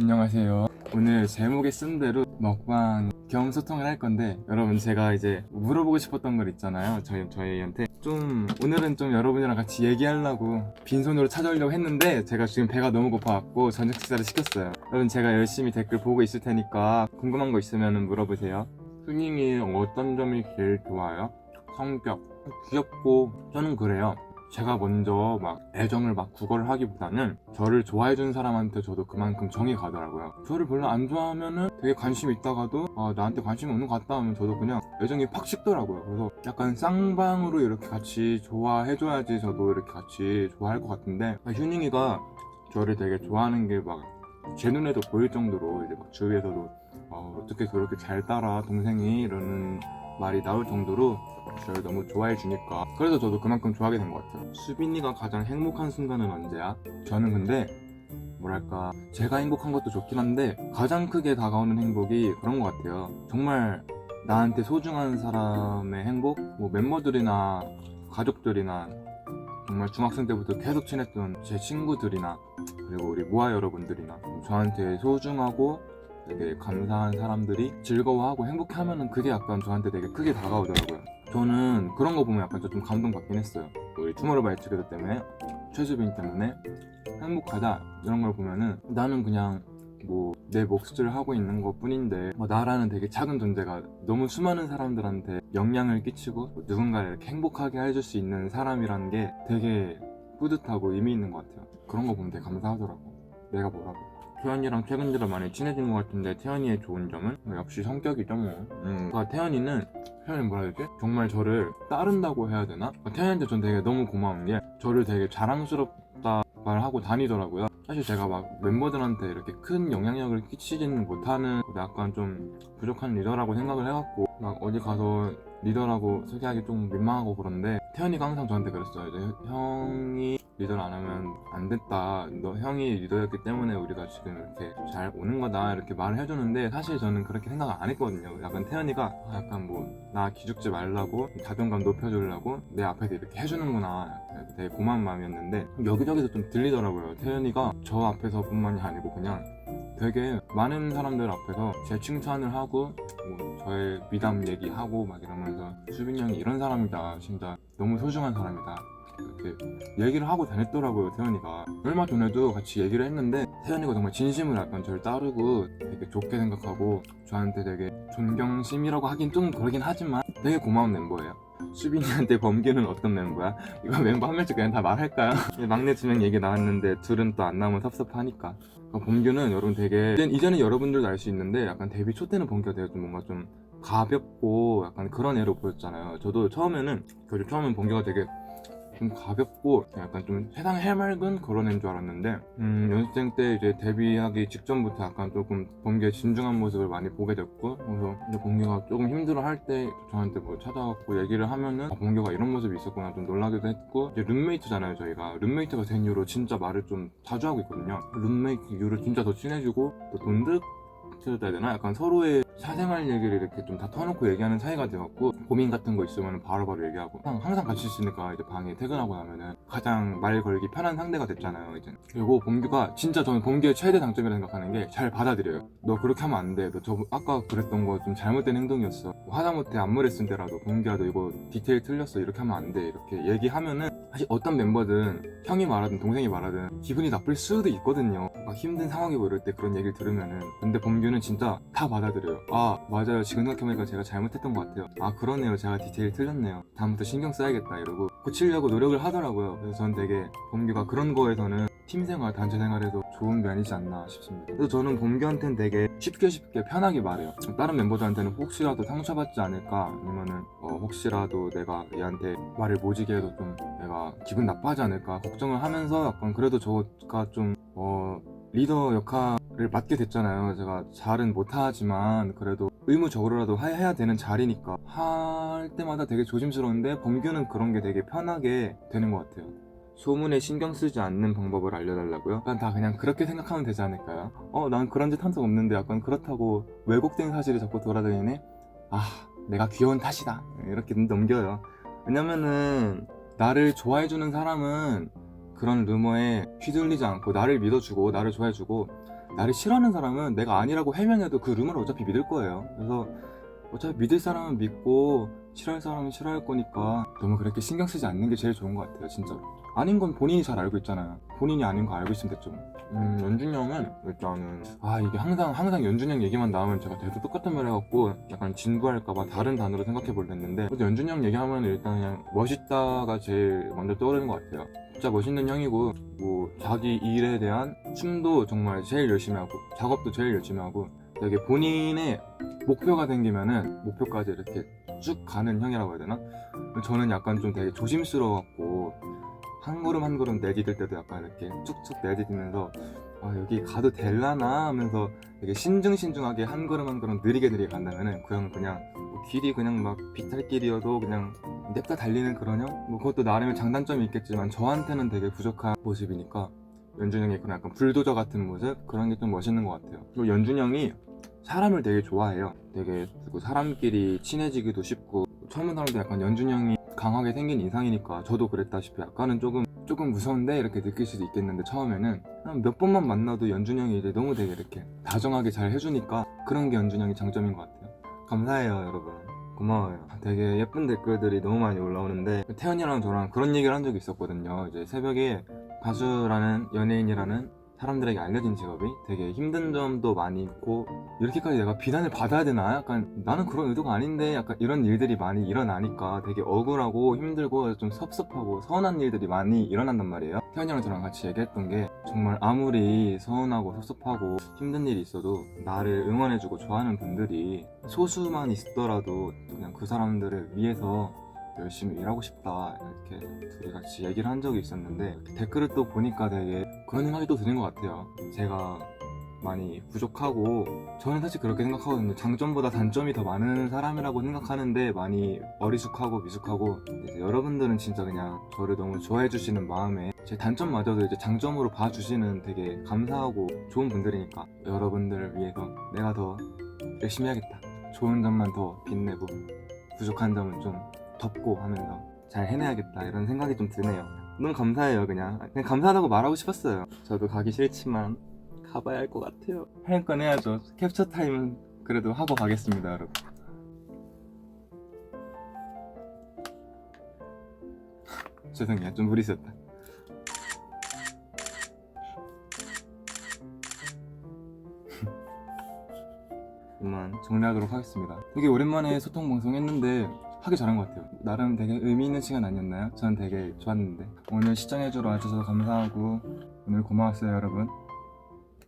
안녕하세요. 오늘 제목에 쓴 대로 먹방 겸 소통을 할 건데 여러분 제가 이제 물어보고 싶었던 걸 있잖아요. 저희 저희한테 좀 오늘은 좀 여러분이랑 같이 얘기하려고 빈손으로 찾아오려고 했는데 제가 지금 배가 너무 고파갖고 저녁 식사를 시켰어요. 여러분 제가 열심히 댓글 보고 있을 테니까 궁금한 거 있으면 물어보세요. 흔히이 어떤 점이 제일 좋아요? 성격 귀엽고 저는 그래요. 제가 먼저 막 애정을 막 구걸을 하기보다는 저를 좋아해 준 사람한테 저도 그만큼 정이 가더라고요. 저를 별로 안 좋아하면은 되게 관심 있다가도 아, 나한테 관심이 없는 것 같다 하면 저도 그냥 애정이 팍 식더라고요. 그래서 약간 쌍방으로 이렇게 같이 좋아해줘야지 저도 이렇게 같이 좋아할 것 같은데 아, 휴닝이가 저를 되게 좋아하는 게 막 제 눈에도 보일 정도로 이제 막 주위에서도 어, 어떻게 그렇게 잘 따라 동생이 이러는 말이 나올 정도로 저를 너무 좋아해 주니까. 그래서 저도 그만큼 좋아하게 된 것 같아요. 수빈이가 가장 행복한 순간은 언제야? 저는 근데 뭐랄까 제가 행복한 것도 좋긴 한데 가장 크게 다가오는 행복이 그런 것 같아요. 정말 나한테 소중한 사람의 행복? 뭐 멤버들이나 가족들이나 정말 중학생 때부터 계속 친했던 제 친구들이나 그리고 우리 모아 여러분들이나 저한테 소중하고 되게 감사한 사람들이 즐거워하고 행복해하면은 그게 약간 저한테 되게 크게 다가오더라고요. 저는 그런 거 보면 약간 좀 감동받긴 했어요. 우리 투모로우바이 투게더 때문에 최수빈 때문에 행복하다 이런 걸 보면은 나는 그냥 뭐 내 몫을 하고 있는 것 뿐인데 뭐 나라는 되게 작은 존재가 너무 수많은 사람들한테 영향을 끼치고 뭐 누군가를 행복하게 해줄 수 있는 사람이라는 게 되게 뿌듯하고 의미 있는 것 같아요. 그런 거 보면 되게 감사하더라고. 내가 뭐라고. 태연이랑 최근 들어 많이 친해진 것 같은데 태연이의 좋은 점은 뭐 역시 성격이죠 뭐. 음, 그러니까 태연이는 태연이 뭐라 해야 되지? 정말 저를 따른다고 해야 되나? 그러니까 태연이한테 전 되게 너무 고마운 게 저를 되게 자랑스럽다 말하고 다니더라고요. 사실 제가 막 멤버들한테 이렇게 큰 영향력을 끼치지는 못하는 약간 좀 부족한 리더라고 생각을 해갖고 막 어디 가서 리더라고 소개하기 좀 민망하고 그런데 태연이가 항상 저한테 그랬어요. 이제 형이 리더를 안 하면 안 됐다. 너 형이 리더였기 때문에 우리가 지금 이렇게 잘 오는 거다 이렇게 말을 해주는데 사실 저는 그렇게 생각을 안 했거든요. 약간 태연이가 아, 약간 뭐 나 기죽지 말라고 자존감 높여주려고 내 앞에서 이렇게 해주는구나. 되게 고마운 마음이었는데 여기저기서 좀 들리더라고요. 태연이가 저 앞에서뿐만이 아니고 그냥 되게 많은 사람들 앞에서 제 칭찬을 하고 뭐 저의 미담 얘기하고 막 이러면서 수빈이 형이 이런 사람이다 진짜 너무 소중한 사람이다 이렇게 얘기를 하고 다녔더라고요 태연이가 얼마 전에도 같이 얘기를 했는데 태연이가 정말 진심으로 약간 저를 따르고 되게 좋게 생각하고 저한테 되게 존경심이라고 하긴 좀 그러긴 하지만 되게 고마운 멤버예요 수빈이한테 범규는 어떤 멤버야? 이거 멤버 한 명씩 그냥 다 말할까요? 막내 두 명 얘기 나왔는데 둘은 또 안 나오면 섭섭하니까 어, 범규는 여러분 되게 이젠, 이제는 여러분들도 알 수 있는데 약간 데뷔 초 때는 범규가 되게 좀 뭔가 좀 가볍고 약간 그런 애로 보였잖아요. 저도 처음에는 그 처음엔 범규가 되게 좀 가볍고 약간 좀 세상 해맑은 그런 애인 줄 알았는데 음, 연습생 때 이제 데뷔하기 직전부터 약간 조금 범규의 진중한 모습을 많이 보게 됐고 그래서 이제 범규가 조금 힘들어할 때 저한테 뭐 찾아갖고 얘기를 하면은 아, 범규가 이런 모습이 있었구나 좀 놀라기도 했고 이제 룸메이트잖아요 저희가. 룸메이트가 된 이후로 진짜 말을 좀 자주 하고 있거든요. 룸메이트 이후로 진짜 더 친해지고 또 돈득 해야 되나? 약간 서로의 사생활 얘기를 이렇게 좀 다 터놓고 얘기하는 사이가 되었고 고민 같은 거 있으면 바로바로 얘기하고 항- 항상 같이 있으니까 이제 방에 퇴근하고 나면은 가장 말 걸기 편한 상대가 됐잖아요 이제. 그리고 범규가 진짜 저는 범규의 최대 장점이라 생각하는 게 잘 받아들여요 너 그렇게 하면 안돼너 저 아까 그랬던 거 좀 잘못된 행동이었어. 뭐 하다못해 안무를 쓴 때라도 범규야 너 이거 디테일 틀렸어. 이렇게 하면 안 돼. 이렇게 얘기하면은 사실 어떤 멤버든 형이 말하든 동생이 말하든 기분이 나쁠 수도 있거든요. 막 힘든 상황이고 이럴 때 그런 얘기를 들으면은. 근데 범규는 진짜 다 받아들여요 아 맞아요. 지금 생각해보니까 제가 잘못했던 것 같아요. 아 그러네요. 제가 디테일 틀렸네요. 다음부터 신경 써야겠다 이러고 고치려고 노력을 하더라고요. 그래서 전 되게 범규가 그런 거에서는 팀생활 단체 생활에도 좋은 면이지 않나 싶습니다. 그래서 저는 범규한테는 되게 쉽게 쉽게 편하게 말해요. 다른 멤버들한테는 혹시라도 상처받지 않을까? 아니면은 어, 혹시라도 내가 얘한테 말을 모지게 해도 좀 내가 기분 나빠하지 않을까? 걱정을 하면서 약간 그래도 저가 좀 어, 리더 역할을 맡게 됐잖아요. 제가 잘은 못하지만 그래도 의무적으로라도 하- 해야 되는 자리니까 할 때마다 되게 조심스러운데 범규는 그런 게 되게 편하게 되는 것 같아요. 소문에 신경 쓰지 않는 방법을 알려달라고요? 약간 다 그냥 그렇게 생각하면 되지 않을까요? 어, 난 그런 짓 한 적 없는데 약간 그렇다고 왜곡된 사실이 자꾸 돌아다니네? 아, 내가 귀여운 탓이다. 이렇게 넘겨요. 왜냐면은 나를 좋아해주는 사람은 그런 루머에 휘둘리지 않고 나를 믿어주고 나를 좋아해주고 나를 싫어하는 사람은 내가 아니라고 해명해도 그 룸을 어차피 믿을 거예요. 그래서 어차피 믿을 사람은 믿고 싫어할 사람은 싫어할 거니까 너무 그렇게 신경 쓰지 않는 게 제일 좋은 것 같아요, 진짜로. 아닌 건 본인이 잘 알고 있잖아요. 본인이 아닌 거 알고 있으면 됐죠. 음, 연준이 형은 일단은 아 이게 항상 항상 연준이 형 얘기만 나오면 제가 계속 똑같은 말 해갖고 약간 진부할까봐 다른 단어로 생각해 보려 했는데 그래도 연준이 형 얘기하면 일단 그냥 멋있다가 제일 먼저 떠오르는 것 같아요. 진짜 멋있는 형이고 뭐 자기 일에 대한 춤도 정말 제일 열심히 하고 작업도 제일 열심히 하고 되게 본인의 목표가 생기면은 목표까지 이렇게 쭉 가는 형이라고 해야 되나? 저는 약간 좀 되게 조심스러워갖고 한 걸음 한 걸음 내디딜 때도 약간 이렇게 쭉쭉 내디디면서 아 여기 가도 될라나 하면서 되게 신중신중하게 한 걸음 한 걸음 느리게 느리게 간다면은 그 형은 그냥 뭐 길이 그냥 막 비탈길이어도 그냥 냅다 달리는 그런 형? 뭐 그것도 나름의 장단점이 있겠지만 저한테는 되게 부족한 모습이니까 연준 형의 그런 약간 불도저 같은 모습 그런 게 좀 멋있는 것 같아요 그리고 연준 형이 사람을 되게 좋아해요. 되게 그리고 사람끼리 친해지기도 쉽고 처음 본 사람도 약간 연준 형이 강하게 생긴 인상이니까 저도 그랬다시피 약간은 조금 조금 무서운데 이렇게 느낄 수도 있겠는데 처음에는 한몇 번만 만나도 연준 형이 이제 너무 되게 이렇게 다정하게 잘 해주니까 그런 게 연준 형이 장점인 것 같아요. 감사해요 여러분. 고마워요. 되게 예쁜 댓글들이 너무 많이 올라오는데 태연이랑 저랑 그런 얘기를 한 적이 있었거든요. 이제 새벽에 가수라는 연예인이라는 사람들에게 알려진 직업이 되게 힘든 점도 많이 있고 이렇게까지 내가 비난을 받아야 되나? 약간 나는 그런 의도가 아닌데 약간 이런 일들이 많이 일어나니까 되게 억울하고 힘들고 좀 섭섭하고 서운한 일들이 많이 일어난단 말이에요 태연이랑 저랑 같이 얘기했던 게 정말 아무리 서운하고 섭섭하고 힘든 일이 있어도 나를 응원해주고 좋아하는 분들이 소수만 있더라도 그냥 그 사람들을 위해서 열심히 일하고 싶다 이렇게 둘이 같이 얘기를 한 적이 있었는데 댓글을 또 보니까 되게 그런 생각이 또 드는 것 같아요. 제가 많이 부족하고 저는 사실 그렇게 생각하거든요. 장점보다 단점이 더 많은 사람이라고 생각하는데 많이 어리숙하고 미숙하고 여러분들은 진짜 그냥 저를 너무 좋아해 주시는 마음에 제 단점마저도 이제 장점으로 봐주시는 되게 감사하고 좋은 분들이니까 여러분들을 위해서 내가 더 열심히 해야겠다. 좋은 점만 더 빛내고 부족한 점은 좀 덮고 하면서 잘 해내야겠다 이런 생각이 좀 드네요. 너무 감사해요 그냥. 그냥 감사하다고 말하고 싶었어요. 저도 가기 싫지만 가봐야 할 것 같아요. 할 건 해야죠. 캡처 타임은 그래도 하고 가겠습니다 여러분. 죄송해요 좀 무리했다. 그만 정리하도록 하겠습니다. 되게 오랜만에 소통 방송 했는데 하기 잘한 것 같아요. 나름 되게 의미 있는 시간 아니었나요? 저는 되게 좋았는데 오늘 시청해주러 와주셔서 감사하고 오늘 고마웠어요 여러분.